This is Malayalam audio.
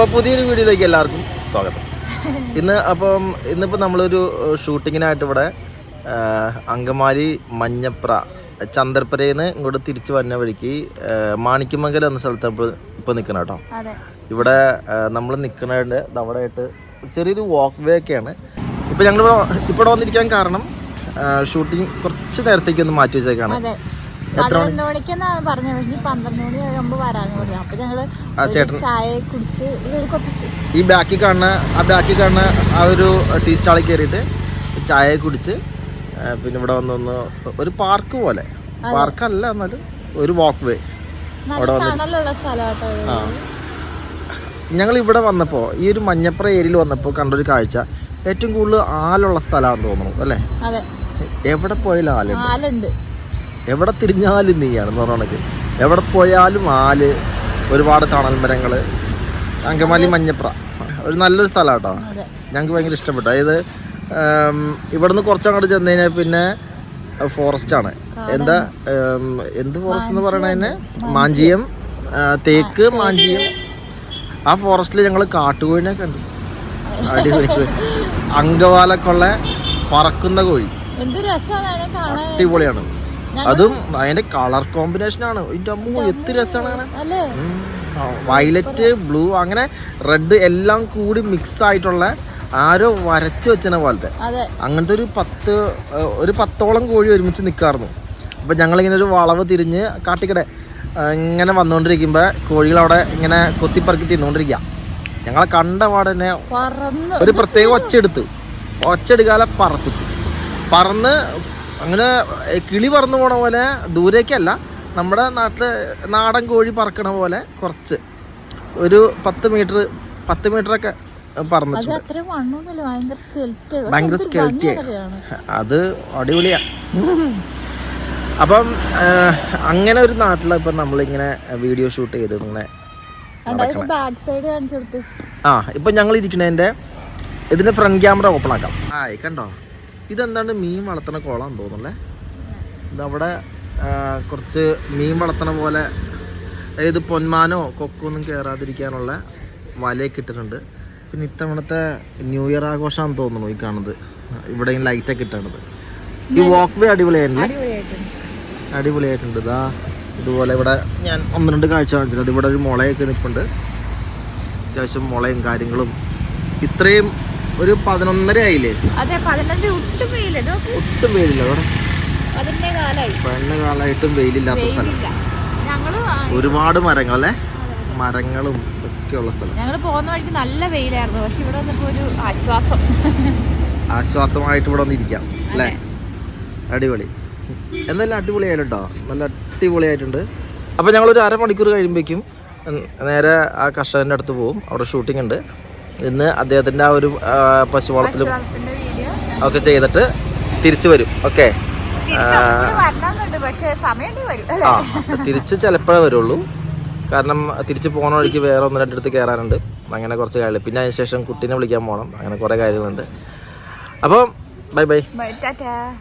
അപ്പോൾ പുതിയൊരു വീഡിയോയിലേക്ക് എല്ലാവർക്കും സ്വാഗതം. ഇന്ന് അപ്പം ഇന്നിപ്പോൾ നമ്മളൊരു ഷൂട്ടിങ്ങിനായിട്ട് ഇവിടെ അങ്കമാലി മഞ്ഞപ്ര ചന്ദർപ്പരയിൽ നിന്ന് ഇങ്ങോട്ട് തിരിച്ചു വന്ന വഴിക്ക് മാണിക്കമംഗലം മാണിക്യമംഗലം എന്ന സ്ഥലത്ത് ഇപ്പോൾ ഇപ്പോൾ നിൽക്കണം കേട്ടോ. ഇവിടെ നമ്മൾ നിൽക്കുന്നതിന്റെ അവിടെയായിട്ട് ചെറിയൊരു വാക്ക് വേ ഒക്കെയാണ്. ഇപ്പോൾ ഞങ്ങൾ ഇപ്പോൾ ഇവിടെ വന്നിരിക്കാൻ കാരണം ഷൂട്ടിംഗ് കുറച്ച് നേരത്തേക്ക് ഒന്ന് മാറ്റി വെച്ചേക്കാണ്. പതിനൊന്ന് മണിക്കെന്നാണ് പറഞ്ഞത്. ഇനി പന്ത്രണ്ട് മണി ആകുമ്പോൾ വരാന്ന് പറഞ്ഞു. അപ്പൊ ഞങ്ങൾ ആ ചേട്ടൻ ചായ കുടിച്ച് ഒരു കുറച്ച് ഈ ബാക്കിൽ കാണുന്ന ആ ബാക്കിൽ കാണുന്ന ആ ഒരു ടീ സ്റ്റാളിൽ കയറിയിട്ട് ചായ കുടിച്ച് ആ, പിന്നെ ഇവിടെ വന്നൊന്ന് ഒരു പാർക്ക് പോലെ. പാർക്കല്ല എന്നാലും ഒരു വാക്ക് വേ നല്ല തണലുള്ള സ്ഥലമാട്ടോ ഇത്. ഞങ്ങൾ ഇവിടെ വന്നപ്പോൾ ഈ ഒരു മഞ്ഞപ്പുറ ഏരിയയിൽ വന്നപ്പോൾ കണ്ടൊരു കാഴ്ച. ഏറ്റവും കൂടുതൽ ആലുള്ള സ്ഥലമാണെന്ന് തോന്നുന്നു അല്ലേ? അതെ. എവിടെ പോയാലും ആലുണ്ട് ആലുണ്ട് എവിടെ തിരിഞ്ഞാലും നീയാണ് എന്ന് പറഞ്ഞ എവിടെ പോയാലും ആൽ ഒരുപാട് തണൽ മരങ്ങൾ അങ്കമാലി മഞ്ഞപ്ര. ഒരു നല്ലൊരു സ്ഥലം കേട്ടോ ഞങ്ങൾക്ക് ഭയങ്കര ഇഷ്ടപ്പെട്ടു. അതായത് ഇവിടുന്ന് കുറച്ചങ്ങോട്ട് ചെന്ന് കഴിഞ്ഞാൽ പിന്നെ ഫോറസ്റ്റ് ആണ് എന്താ എന്ത് ഫോറസ്റ്റ് എന്ന് പറയണതിന് മാഞ്ചിയം. തേക്ക് മാഞ്ചിയം. ആ ഫോറസ്റ്റിൽ ഞങ്ങൾ കാട്ടുകോഴിനെ കണ്ടു. അടിപൊളി അങ്കവാലക്കുള്ള പറക്കുന്ന കോഴി. അടിപൊളിയാണ്. അതും അതിന്റെ കളർ കോമ്പിനേഷൻ ആണ്. ഇതിന്റെ അമ്മ എത്ര രസമാണ്. വയലറ്റ് ബ്ലൂ അങ്ങനെ റെഡ് എല്ലാം കൂടി മിക്സ് ആയിട്ടുള്ള ആരോ വരച്ചു വെച്ചന പോലത്തെ. അങ്ങനത്തെ ഒരു പത്ത് ഒരു പത്തോളം കോഴി ഒരുമിച്ച് നിൽക്കാറുന്നു അപ്പം ഞങ്ങളിങ്ങനെ ഒരു വളവ് തിരിഞ്ഞ് കാട്ടിക്കടെ ഇങ്ങനെ വന്നുകൊണ്ടിരിക്കുമ്പോൾ കോഴികൾ അവിടെ ഇങ്ങനെ കൊത്തിപ്പറക്കി തിന്നുകൊണ്ടിരിക്കുക ഞങ്ങളെ കണ്ട പാടെ തന്നെ ഒരു പ്രത്യേക ഒച്ചെടുത്ത് ഒച്ചെടുക്കാതെ പറപ്പിച്ച്. പറന്ന് അങ്ങനെ കിളി പറന്നു പോണ പോലെ ദൂരേക്കല്ല. നമ്മുടെ നാട്ടിൽ നാടൻ കോഴി പറക്കണ പോലെ കുറച്ച്. ഒരു പത്ത് മീറ്റർ പത്ത് മീറ്റർ ഒക്കെ പറഞ്ഞിട്ടുണ്ട് ഭയങ്കര സ്കെൽറ്റ്. അത് അടിപൊളിയാ. അപ്പം അങ്ങനെ ഒരു നാട്ടിൽ ഇപ്പം നമ്മളിങ്ങനെ വീഡിയോ ഷൂട്ട് ചെയ്ത് ഇങ്ങനെ ആ ഇപ്പം ഞങ്ങൾ ഇരിക്കണതിന്റെ ഇതിന്റെ ഫ്രണ്ട് ക്യാമറ ഓപ്പൺ ആക്കാം. ആ കണ്ടോ? ഇതെന്താണ് മീൻ വളർത്തണ കുളം തോന്നുന്നല്ലേ? ഇതവിടെ കുറച്ച് മീൻ വളർത്തണ പോലെ അതായത് പൊന്മാനോ കൊക്കോ ഒന്നും കയറാതിരിക്കാനുള്ള വലയൊക്കെ ഇട്ടിട്ടുണ്ട്. പിന്നെ ഇത്തവണത്തെ ന്യൂ ഇയർ ആഘോഷമാണെന്ന് തോന്നുന്നു ഈ കാണുന്നത്. ഇവിടെ ലൈറ്റൊക്കെ ഇട്ടാണത്. ഈ വാക്ക് വേ അടിപൊളിയായിട്ടില്ലേ? അടിപൊളിയായിട്ടുണ്ട്. അടിപൊളിയായിട്ടുണ്ട്. ഇതാ ഇതുപോലെ ഇവിടെ ഞാൻ ഒന്ന് രണ്ട് കാഴ്ച കാണിച്ചിട്ടുണ്ട്. ഇവിടെ ഒരു മുളയൊക്കെ നിൽപ്പുണ്ട്. അത്യാവശ്യം മുളയും കാര്യങ്ങളും. ഇത്രയും ഒരു പതിനൊന്നര ആയില്ലേ? അതെ ഒട്ടും വെയിൽ ഒട്ടും വെയിലില്ല അവിടെ. കാലായിട്ടും കാലായി. പെണ്ണ കാലമായിട്ടും വെയിലില്ലാത്ത സ്ഥലം. ഒരുപാട് മരങ്ങൾ അല്ലെ? മരങ്ങളും ഒക്കെയുള്ള സ്ഥലം. ഞങ്ങൾ പോകുന്ന വഴിക്ക് നല്ല വെയിലായിരുന്നു. പക്ഷെ ഇവിടെ വന്നപ്പോ ഒരു ആശ്വാസം. ആശ്വാസമായിട്ട് ഇവിടെ വന്നിരിക്കാം അല്ലേ? അടിപൊളി. എന്തായാലും അടിപൊളിയായിട്ടോ നല്ല അടിപൊളിയായിട്ടുണ്ട്. അപ്പോൾ ഞങ്ങളൊരു അരമണിക്കൂർ കഴിയുമ്പോഴേക്കും നേരെ ആ കർഷകന്റെ അടുത്ത് പോകും അവിടെ ഷൂട്ടിംഗ് ഉണ്ട്. ഇന്ന് അദ്ദേഹത്തിന്റെ ആ ഒരു പശു പശുവളത്തിലും ഒക്കെ ചെയ്തിട്ട് തിരിച്ചു വരും. ഓക്കെ. ആ. തിരിച്ച് ചിലപ്പോഴേ വരുള്ളൂ. കാരണം തിരിച്ച് പോകണ വഴിക്ക് വേറെ ഒന്ന് രണ്ടിടത്ത് കയറാനുണ്ട്. അങ്ങനെ കുറച്ച് കാര്യങ്ങൾ പിന്നെ അതിന് ശേഷം കുട്ടീനെ വിളിക്കാൻ പോകണം അങ്ങനെ കുറേ കാര്യങ്ങളുണ്ട്. അപ്പം ബൈ. ബൈ ടാറ്റാ.